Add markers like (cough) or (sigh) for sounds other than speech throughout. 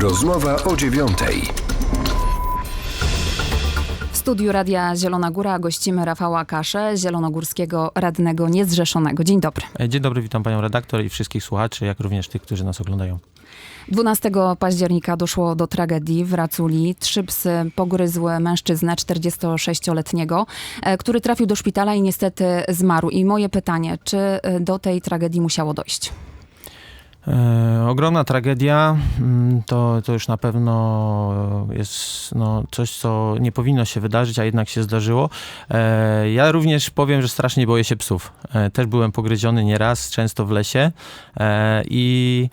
Rozmowa o dziewiątej. W studiu Radia Zielona Góra gościmy Rafała Kaszę, zielonogórskiego radnego niezrzeszonego. Dzień dobry. E, Dzień dobry, witam panią redaktor i wszystkich słuchaczy, jak również tych, którzy nas oglądają. 12 października doszło do tragedii w Raculi. Trzy psy pogryzły mężczyznę 46-letniego, e, który trafił do szpitala i niestety zmarł. I moje pytanie, czy e, do tej tragedii musiało dojść? E, ogromna tragedia, mm, to, to już na pewno jest no, coś, co nie powinno się wydarzyć, a jednak się zdarzyło. E, ja również powiem, że strasznie boję się psów. E, też byłem pogryziony nieraz, często w lesie i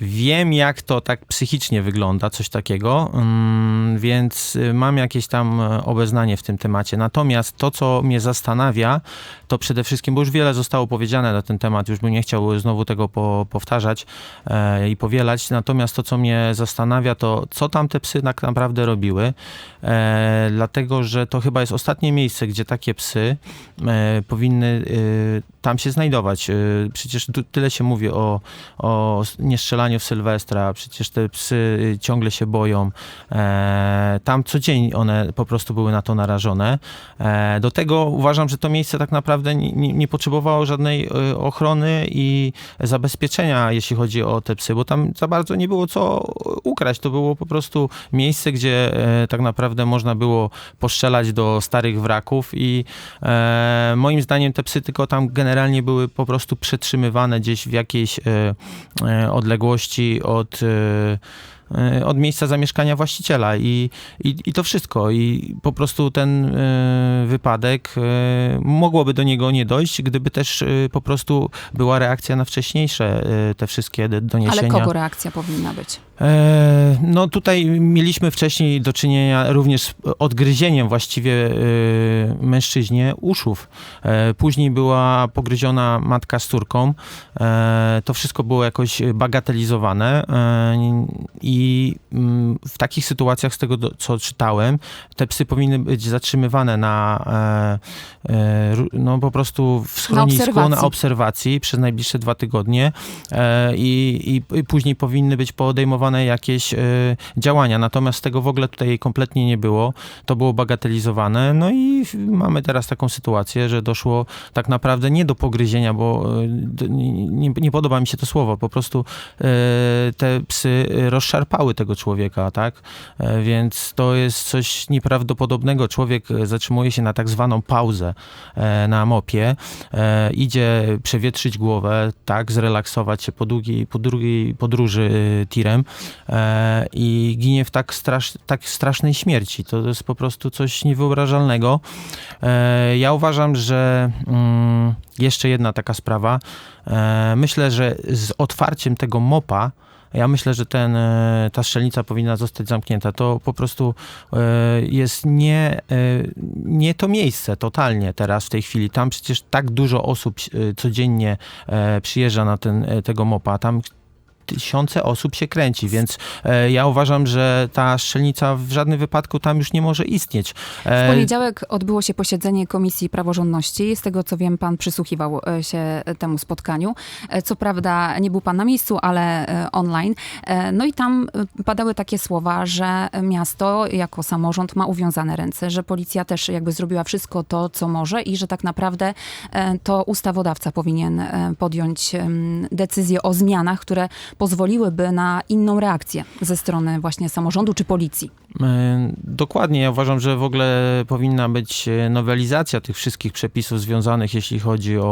wiem, jak to tak psychicznie wygląda, coś takiego, mm, więc y, mam jakieś tam obeznanie w tym temacie. Natomiast to, co mnie zastanawia, to przede wszystkim, bo już wiele zostało powiedziane na ten temat, już bym nie chciał znowu tego po, e, i powielać. Natomiast to, co mnie zastanawia, to co tam te psy tak naprawdę robiły, e, dlatego że to chyba jest ostatnie miejsce, gdzie takie psy e, powinny tam się znajdować. E, przecież tyle się mówi o, o niestrzelaniu w Sylwestra, przecież te psy e, ciągle się boją. E, tam co dzień one po prostu były na to narażone. E, do tego uważam, że to miejsce tak naprawdę nie, nie, potrzebowało żadnej e, ochrony i zabezpieczenia, jeśli chodzi o te psy, bo tam za bardzo nie było co ukraść. To było po prostu miejsce, gdzie e, tak naprawdę można było postrzelać do starych wraków i moim zdaniem te psy tylko tam generalnie były po prostu przetrzymywane gdzieś w jakiejś e, e, odległości od e, od miejsca zamieszkania właściciela i, i, i to wszystko. I po prostu ten e, wypadek, e, mogłoby do niego nie dojść, gdyby też e, po prostu była reakcja na wcześniejsze te wszystkie doniesienia. Ale kogo reakcja powinna być? E, No tutaj mieliśmy wcześniej do czynienia również z odgryzieniem właściwie e, mężczyźnie uszów. E, Później była pogryziona matka z córką. To wszystko było jakoś bagatelizowane i mm, w takich sytuacjach z tego, co czytałem, te psy powinny być zatrzymywane na no po prostu w schronisku, na obserwacji. obserwacji, przez najbliższe dwa tygodnie i, i, i później powinny być podejmowane jakieś e, działania. Natomiast tego w ogóle tutaj kompletnie nie było. To było bagatelizowane. No i mamy teraz taką sytuację, że doszło tak naprawdę nie do pogryzienia, bo e, nie, nie, podoba mi się to słowo. Po prostu e, te psy rozszarpały tego człowieka, tak? Więc to jest coś nieprawdopodobnego. Człowiek zatrzymuje się na tak zwaną pauzę na mopie, idzie przewietrzyć głowę, tak, zrelaksować się po długiej, po podróży tirem i ginie w tak, strasz, tak strasznej śmierci. To jest po prostu coś niewyobrażalnego. E, ja uważam, że mm, jeszcze jedna taka sprawa. E, myślę, że z otwarciem tego mopa ja myślę, że ten, e, ta strzelnica powinna zostać zamknięta. To po prostu e, jest nie, e, nie to miejsce totalnie teraz w tej chwili. Tam przecież tak dużo osób e, codziennie e, przyjeżdża na ten, e, tego mopa. Tam tysiące osób się kręci, więc e, ja uważam, że ta strzelnica w żadnym wypadku tam już nie może istnieć. W E, poniedziałek odbyło się posiedzenie Komisji Praworządności. Z tego co wiem, pan przysłuchiwał e, się temu spotkaniu. E, Co prawda nie był pan na miejscu, ale e, online. No i tam padały takie słowa, że miasto jako samorząd ma uwiązane ręce, że policja też jakby zrobiła wszystko to, co może i że tak naprawdę to ustawodawca powinien podjąć decyzję o zmianach, które pozwoliłyby na inną reakcję ze strony właśnie samorządu czy policji. E, Dokładnie, ja uważam, że w ogóle powinna być e, nowelizacja tych wszystkich przepisów związanych, jeśli chodzi o,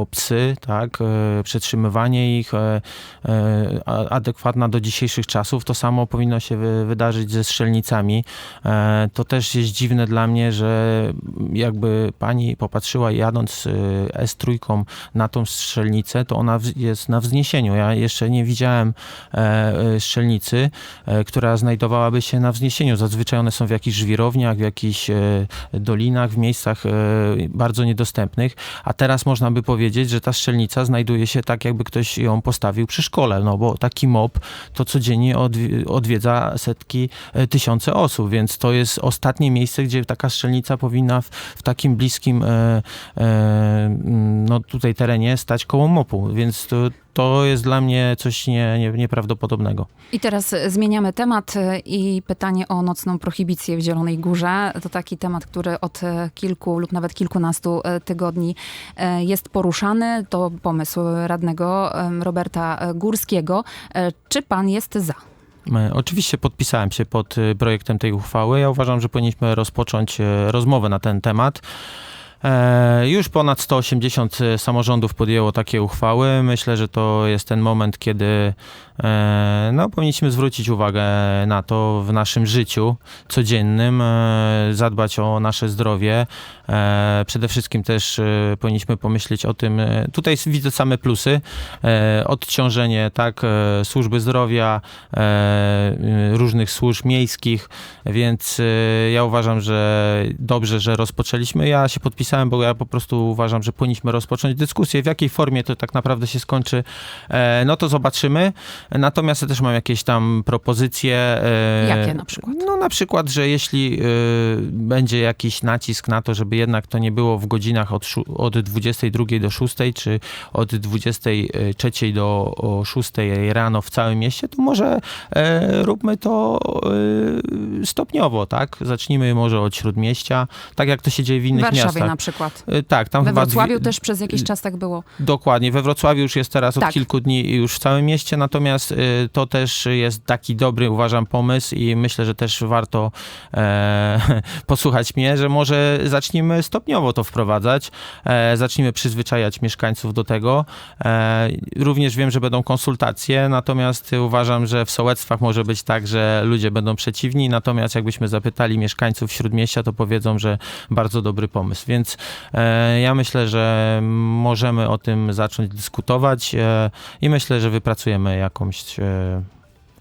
o psy, tak, e, przetrzymywanie ich, adekwatna do dzisiejszych czasów. To samo powinno się wy- wydarzyć ze strzelnicami. To też jest dziwne dla mnie, że jakby pani popatrzyła jadąc e, S3 na tą strzelnicę, to ona jest na wzniesieniu. Ja jeszcze nie widziałem e, e, strzelnicy, e, która znajdowałaby się na wzniesieniu. Zazwyczaj one są w jakichś żwirowniach, w jakichś dolinach, w miejscach bardzo niedostępnych, a teraz można by powiedzieć, że ta strzelnica znajduje się tak, jakby ktoś ją postawił przy szkole, no bo taki mob to codziennie odwi- odwiedza setki, tysiące osób, więc to jest ostatnie miejsce, gdzie taka strzelnica powinna w, w takim bliskim no tutaj terenie stać koło mopu, więc to, to jest dla mnie coś nie, nie, nieprawdopodobnego. I teraz e, zmieniamy temat e, i pytanie o nocną prohibicję w Zielonej Górze. To taki temat, który od e, kilku lub nawet kilkunastu tygodni jest poruszany. To pomysł radnego Roberta Górskiego. Czy pan jest za? Oczywiście podpisałem się pod projektem tej uchwały. Ja uważam, że powinniśmy rozpocząć rozmowę na ten temat. E, Już ponad 180 samorządów podjęło takie uchwały. Myślę, że to jest ten moment, kiedy e, no, powinniśmy zwrócić uwagę na to w naszym życiu codziennym, e, zadbać o nasze zdrowie. E, Przede wszystkim też e, powinniśmy pomyśleć o tym, e, tutaj widzę same plusy, e, odciążenie tak e, służby zdrowia, e, różnych służb miejskich, więc e, ja uważam, że dobrze, że rozpoczęliśmy. Ja się podpisałem, bo ja po prostu uważam, że powinniśmy rozpocząć dyskusję. W jakiej formie to tak naprawdę się skończy, e, no to zobaczymy. Natomiast ja też mam jakieś tam propozycje. e, Jakie na przykład? No na przykład, że jeśli y, będzie jakiś nacisk na to, żeby jednak to nie było w godzinach od, od 22 do 6, czy od 23 do o 6 rano w całym mieście, to może e, róbmy to e, stopniowo, tak? Zacznijmy może od Śródmieścia, tak jak to się dzieje w W innych Warszawie miastach. Przykład. E, Tak, tam We Wrocławiu dwie- też przez jakiś czas tak było. Dokładnie, we Wrocławiu już jest teraz od Tak. kilku dni już w całym mieście, natomiast y, to też jest taki dobry, uważam, pomysł i myślę, że też warto e, (laughs) posłuchać mnie, że może zacznijmy stopniowo to wprowadzać, e, zacznijmy przyzwyczajać mieszkańców do tego. E, również wiem, że będą konsultacje, natomiast uważam, że w sołectwach może być tak, że ludzie będą przeciwni, natomiast jakbyśmy zapytali mieszkańców Śródmieścia, to powiedzą, że bardzo dobry pomysł, więc E, Ja myślę, że możemy o tym zacząć dyskutować e, i myślę, że wypracujemy jakąś e,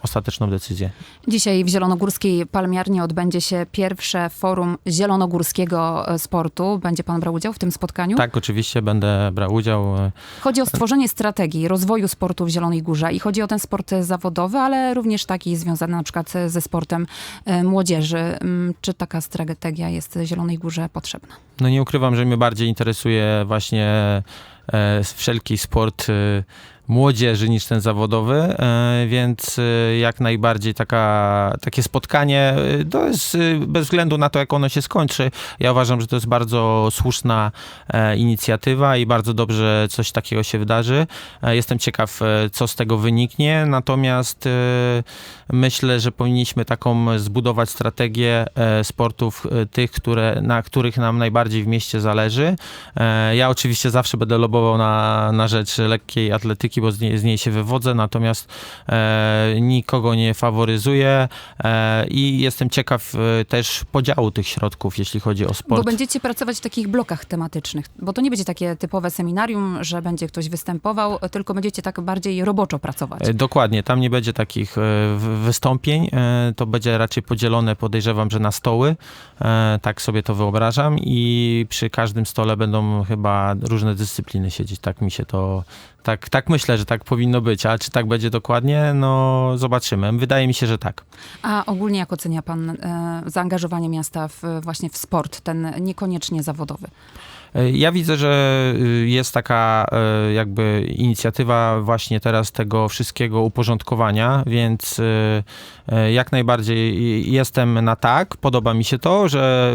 ostateczną decyzję. Dzisiaj w Zielonogórskiej Palmiarni odbędzie się pierwsze forum zielonogórskiego e, sportu. Będzie pan brał udział w tym spotkaniu? Tak, oczywiście będę brał udział. e, Chodzi o stworzenie strategii rozwoju sportu w Zielonej Górze i chodzi o ten sport zawodowy, ale również taki związany na przykład ze sportem e, młodzieży. Mm, Czy taka strategia jest Zielonej Górze potrzebna? No nie ukrywam, że mnie bardziej interesuje właśnie e, wszelki sport e, młodzieży niż ten zawodowy, e, więc e, jak najbardziej taka, takie spotkanie e, to jest bez względu na to, jak ono się skończy. Ja uważam, że to jest bardzo słuszna inicjatywa i bardzo dobrze coś takiego się wydarzy. Jestem ciekaw, co z tego wyniknie, natomiast myślę, że powinniśmy taką zbudować strategię sportów tych, które, na których nam najbardziej w mieście zależy. Ja oczywiście zawsze będę lobował na, na rzecz lekkiej atletyki, bo z niej, z niej się wywodzę, natomiast e, nikogo nie faworyzuję e, i jestem ciekaw e, też podziału tych środków, jeśli chodzi o sport. Bo będziecie pracować w takich blokach tematycznych, bo to nie będzie takie typowe seminarium, że będzie ktoś występował, tylko będziecie tak bardziej roboczo pracować. E, Dokładnie, tam nie będzie takich e, wystąpień, e, to będzie raczej podzielone, podejrzewam, że na stoły, tak sobie to wyobrażam i przy każdym stole będą chyba różne dyscypliny siedzieć, tak mi się to, tak, tak myślę, że tak powinno być, a czy tak będzie dokładnie, no zobaczymy. Wydaje mi się, że tak. A ogólnie jak ocenia pan e, zaangażowanie miasta w, właśnie w sport, ten niekoniecznie zawodowy? Ja widzę, że y, jest taka e, jakby inicjatywa właśnie teraz tego wszystkiego uporządkowania, więc y, jak najbardziej jestem na tak. Podoba mi się to, że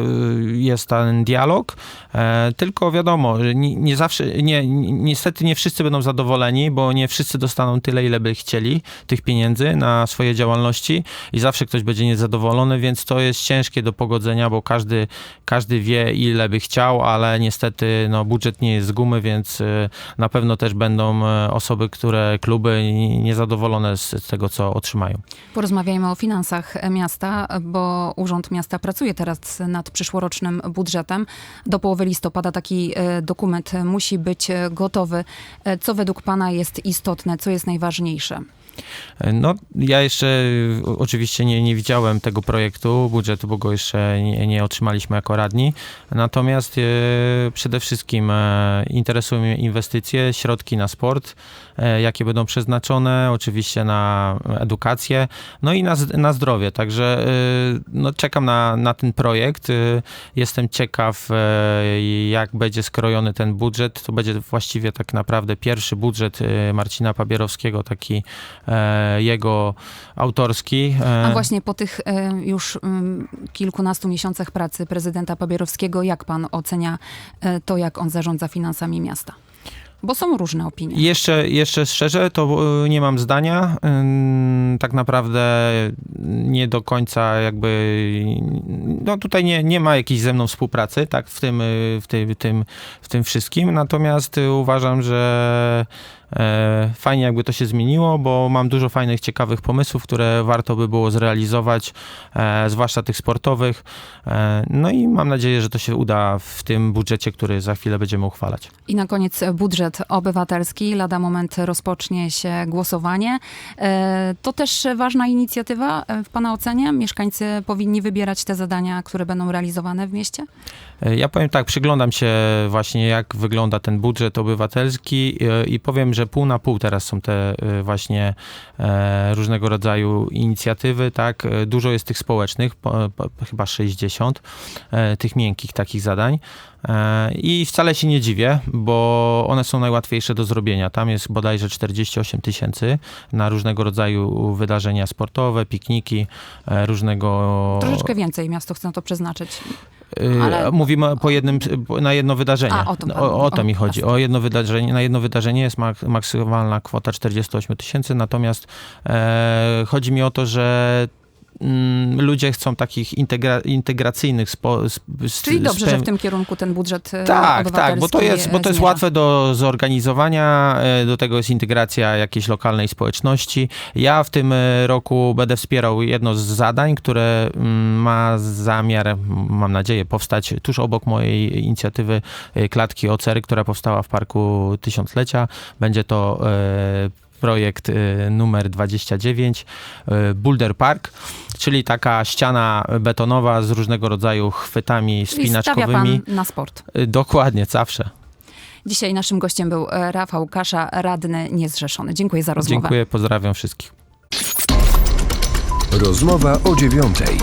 y, jest ten dialog, e, tylko wiadomo, że nie, zawsze, nie, ni- niestety nie wszyscy będą zadowoleni, bo nie wszyscy dostaną tyle, ile by chcieli tych pieniędzy na swoje działalności i zawsze ktoś będzie niezadowolony, więc to jest ciężkie do pogodzenia, bo każdy, każdy wie, ile by chciał, ale niestety no, budżet nie jest z gumy, więc y, na pewno też będą y, osoby, które kluby niezadowolone z, tego, co otrzymają. Porozmawiajmy o finansach miasta, bo Urząd Miasta pracuje teraz nad przyszłorocznym budżetem. Do połowy listopada taki e, dokument musi być e, gotowy. E, Co według Pana jest istotne, co jest najważniejsze? No, ja jeszcze oczywiście nie, nie widziałem tego projektu budżetu, bo go jeszcze nie, nie otrzymaliśmy jako radni. Natomiast e, przede wszystkim e, interesują mnie inwestycje, środki na sport, e, jakie będą przeznaczone, oczywiście na edukację, no i na, na zdrowie. Także e, no, czekam na, na ten projekt. E, Jestem ciekaw, e, jak będzie skrojony ten budżet. To będzie właściwie tak naprawdę pierwszy budżet e, Marcina Pabierowskiego, taki jego autorski. E, A właśnie po tych e, już mm, kilkunastu miesiącach pracy prezydenta Pabierowskiego, jak pan ocenia e, to, jak on zarządza finansami miasta? Bo są różne opinie. Jeszcze, jeszcze szczerze, to e, nie mam zdania. Tak naprawdę nie do końca jakby, no tutaj nie, nie ma jakiejś ze mną współpracy, tak, w tym, w tym, tym, w tym wszystkim. Natomiast uważam, że e, fajnie jakby to się zmieniło, bo mam dużo fajnych, ciekawych pomysłów, które warto by było zrealizować, e, zwłaszcza tych sportowych. E, no i mam nadzieję, że to się uda w tym budżecie, który za chwilę będziemy uchwalać. I na koniec e, budżet obywatelski. Lada moment rozpocznie się głosowanie. E, To też ważna inicjatywa e, w Pana ocenie? Mieszkańcy powinni wybierać te zadania, które będą realizowane w mieście? E, Ja powiem tak, przyglądam się właśnie jak wygląda ten budżet obywatelski e, i powiem, że pół na pół teraz są te e, właśnie e, różnego rodzaju inicjatywy, tak. E, Dużo jest tych społecznych, po, po, chyba 60 e, tych miękkich takich zadań. I wcale się nie dziwię, bo one są najłatwiejsze do zrobienia. Tam jest bodajże 48 tysięcy na różnego rodzaju wydarzenia sportowe, pikniki, e, różnego... Troszeczkę więcej miasto chce na to przeznaczyć. Yy, Ale- Mówimy po jednym, na jedno wydarzenie. A, o to- o, o to mi chodzi. O jedno wydarzenie. Na jedno wydarzenie jest mak, maksymalna kwota 48 tysięcy, natomiast e, chodzi mi o to, że ludzie chcą takich integra, integracyjnych spo, sp, Czyli dobrze, że w tym kierunku ten budżet e, tak, tak, bo to jest, bo to e, jest zmierza. łatwe do zorganizowania, e, do tego jest integracja jakiejś lokalnej społeczności. Ja w tym e, roku będę wspierał jedno z zadań, które mm, ma zamiar, mam nadzieję, powstać tuż obok mojej inicjatywy e, Klatki Ocery, która powstała w Parku Tysiąclecia. Będzie to e, projekt e, numer 29, e, Boulder Park, czyli taka ściana betonowa z różnego rodzaju chwytami spinaczkowymi. pan na sport. Y, Dokładnie, zawsze. Dzisiaj naszym gościem był e, Rafał Kasza, radny niezrzeszony. Dziękuję za rozmowę. Dziękuję, pozdrawiam wszystkich. Rozmowa o dziewiątej.